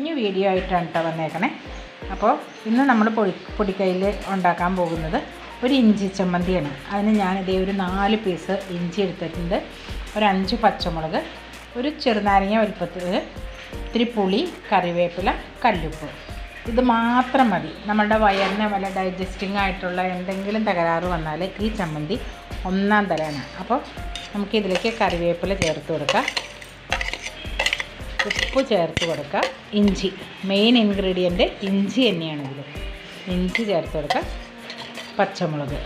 കുഞ്ഞു വീഡിയോ ആയിട്ടാണ് കേട്ടോ വന്നേക്കണേ. അപ്പോൾ ഇന്ന് നമ്മൾ പൊടി പൊടിക്കൈയിൽ ഉണ്ടാക്കാൻ പോകുന്നത് ഒരു ഇഞ്ചി ചമ്മന്തിയാണ്. അതിന് ഞാനിതേ ഒരു നാല് പീസ് ഇഞ്ചി എടുത്തിട്ടുണ്ട്. ഒരു അഞ്ച് പച്ചമുളക് ഒരു ചെറുനാരങ്ങ വലുപ്പത്തിൽ ഇത്തിരി പുളി കറിവേപ്പില കല്ലുപ്പ്. ഇത് മാത്രം മതി. നമ്മളുടെ വയറിന് വല്ല ഡൈജസ്റ്റിംഗ് ആയിട്ടുള്ള എന്തെങ്കിലും തകരാറ് വന്നാൽ ഈ ചമ്മന്തി ഒന്നാം തരാണ് അപ്പോൾ നമുക്കിതിലേക്ക് കറിവേപ്പില ചേർത്ത് കൊടുക്കാം. ഉപ്പ് ചേർത്ത് കൊടുക്കുക ഇഞ്ചി മെയിൻ ഇൻഗ്രീഡിയന്റ് ഇഞ്ചി തന്നെയാണ് ഇതിൽ ഇഞ്ചി ചേർത്ത് കൊടുക്കുക പച്ചമുളക്.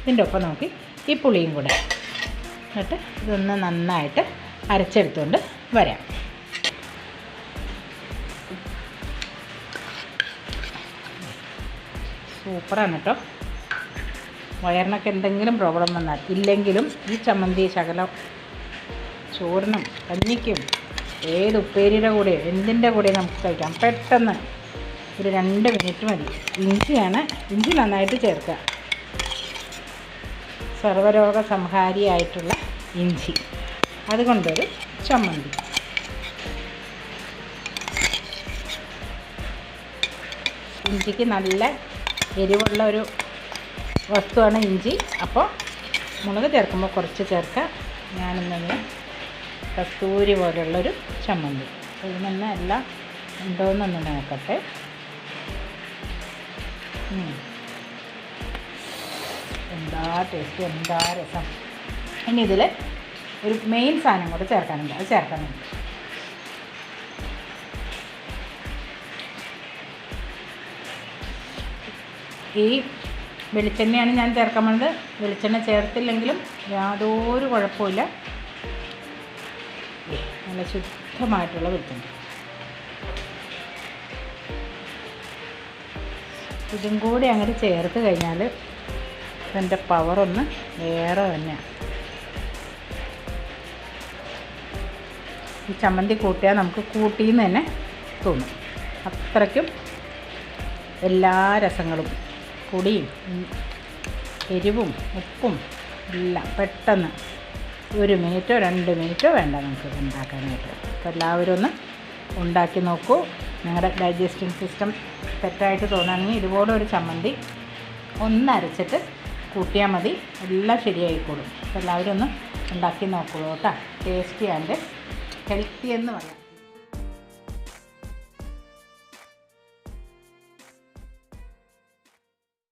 ഇതിന്റെ ഒപ്പം നമുക്ക് ഈ പുളിയും കൂടെ. എന്നിട്ട് ഇതൊന്ന് നന്നായിട്ട് അരച്ചെടുത്തുകൊണ്ട് വരാം. സൂപ്പറാണ് കേട്ടോ. വയറിനൊക്കെ എന്തെങ്കിലും പ്രോബ്ലം വന്നാൽ ഇല്ലെങ്കിലും ഈ ചമ്മന്തി ശകലം ചോറിനും കഞ്ഞിക്കും ഏത് ഉപ്പേരിയുടെ കൂടെ എന്തിന്റെ കൂടെ നമുക്ക് കഴിക്കാം. പെട്ടെന്ന് ഒരു രണ്ട് മിനിറ്റ് മതി. ഇഞ്ചിയാണ് ഇഞ്ചി നന്നായിട്ട് ചേർക്കുക. സർവരോഗ സംഹാരിയായിട്ടുള്ള ഇഞ്ചി. അതുകൊണ്ടൊരു ചമ്മന്തി. ഇഞ്ചിക്ക് നല്ല എരിവുള്ള ഒരു വസ്തുവാണ് ഇഞ്ചി. അപ്പോൾ മുളക് ചേർക്കുമ്പോൾ കുറച്ച് ചേർക്കുക. ഞാനിങ്ങനെ കസ്തൂരി പോലുള്ളൊരു ചമ്മന്തി. ഇതിനൊന്ന് എല്ലാം ഉണ്ടോയെന്നൊന്ന് നോക്കട്ടെ. എന്താ ടേസ്റ്റ് എന്താ രസം. ഇനി ഇതിൽ ഒരു മെയിൻ സാധനം കൂടെ ചേർക്കാനുണ്ട്. അത് ചേർക്കാനുണ്ട് ഈ വെളിച്ചെണ്ണയാണ് ഞാൻ ചേർക്കാൻ പോകുന്നത്. വെളിച്ചെണ്ണ ചേർത്തില്ലെങ്കിലും യാതൊരു കുഴപ്പമില്ല നല്ല ശുദ്ധമായിട്ടുള്ള വെളിച്ചെണ്ണ ഇതും കൂടി അങ്ങോട്ട് ചേർത്ത് കഴിഞ്ഞാൽ ഇതിന്റെ പവറൊന്ന് വേറെ തന്നെയാണ് ഈ ചമ്മന്തി കൂട്ടിയാൽ നമുക്ക് കൂട്ടിയെന്ന് തന്നെ തോന്നും. അത്രയ്ക്കും എല്ലാ രസങ്ങളും പൊടിയും എരിവും ഉപ്പും എല്ലാം പെട്ടെന്ന് ഒരു മിനിറ്റോ രണ്ട് മിനിറ്റോ വേണ്ട നമുക്ക് ഉണ്ടാക്കാനായിട്ട്. അപ്പോൾ എല്ലാവരും ഒന്ന് ഉണ്ടാക്കി നോക്കൂ. നിങ്ങളുടെ ഡൈജസ്റ്റിംഗ് സിസ്റ്റം തെറ്റായിട്ട് തോന്നുകയാണെങ്കിൽ ഇതുപോലെ ഒരു ചമ്മന്തി ഒന്നരച്ചിട്ട് കൂട്ടിയാൽ മതി. എല്ലാം ശരിയായിക്കോളും. അപ്പോൾ എല്ലാവരും ഒന്ന് ഉണ്ടാക്കി നോക്കൂ കേട്ടോ. ടേസ്റ്റി ആൻഡ് ഹെൽത്തി എന്ന് പറയാം.